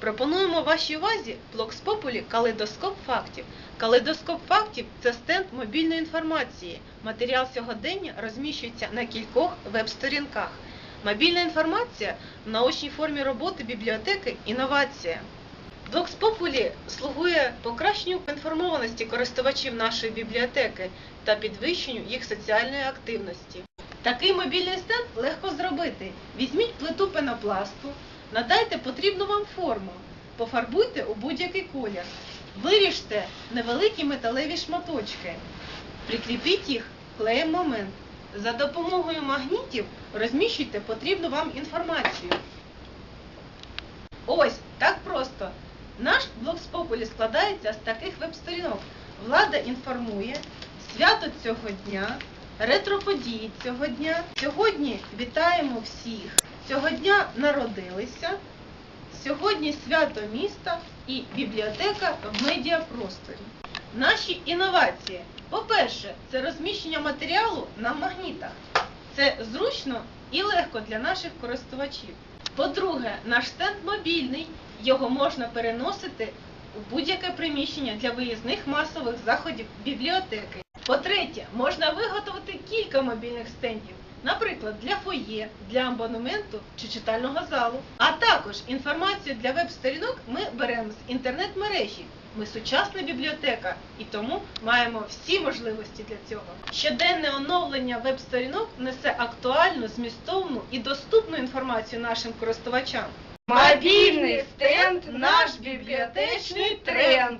Пропонуємо вашій увазі блок з популі Калейдоскоп фактів. Калейдоскоп фактів це стенд мобільної інформації. Матеріал сьогодення розміщується на кількох веб-сторінках. Мобільна інформація в наочній формі роботи бібліотеки інновація. Блок з популі слугує покращенню інформованості користувачів нашої бібліотеки та підвищенню їх соціальної активності. Такий мобільний стенд легко зробити. Візьміть плиту пенопласту, надайте потрібну вам форму, пофарбуйте у будь-який колір, виріжте невеликі металеві шматочки, прикріпіть їх клеєм момент. За допомогою магнітів розміщуйте потрібну вам інформацію. Ось так просто. Наш блок з популі складається з таких веб-сторінок. Влада інформує, свято цього дня, ретроподії цього дня. Сьогодні вітаємо всіх. Цього дня народилися. Сьогодні свято міста і бібліотека в медіапросторі. Наші інновації. По-перше, це розміщення матеріалу на магнітах. Це зручно і легко для наших користувачів. По-друге, наш стенд мобільний, його можна переносити у будь-яке приміщення для виїзних масових заходів бібліотеки. По-третє, можна виготовити кілька мобільних стендів, наприклад, для фоє, для абонементу чи читального залу. А також інформацію для веб-сторінок ми беремо з інтернет-мережі. Ми сучасна бібліотека і тому маємо всі можливості для цього. Щоденне оновлення веб-сторінок несе актуальну, змістовну і доступну інформацію нашим користувачам. Мобільний стенд наш бібліотечний тренд.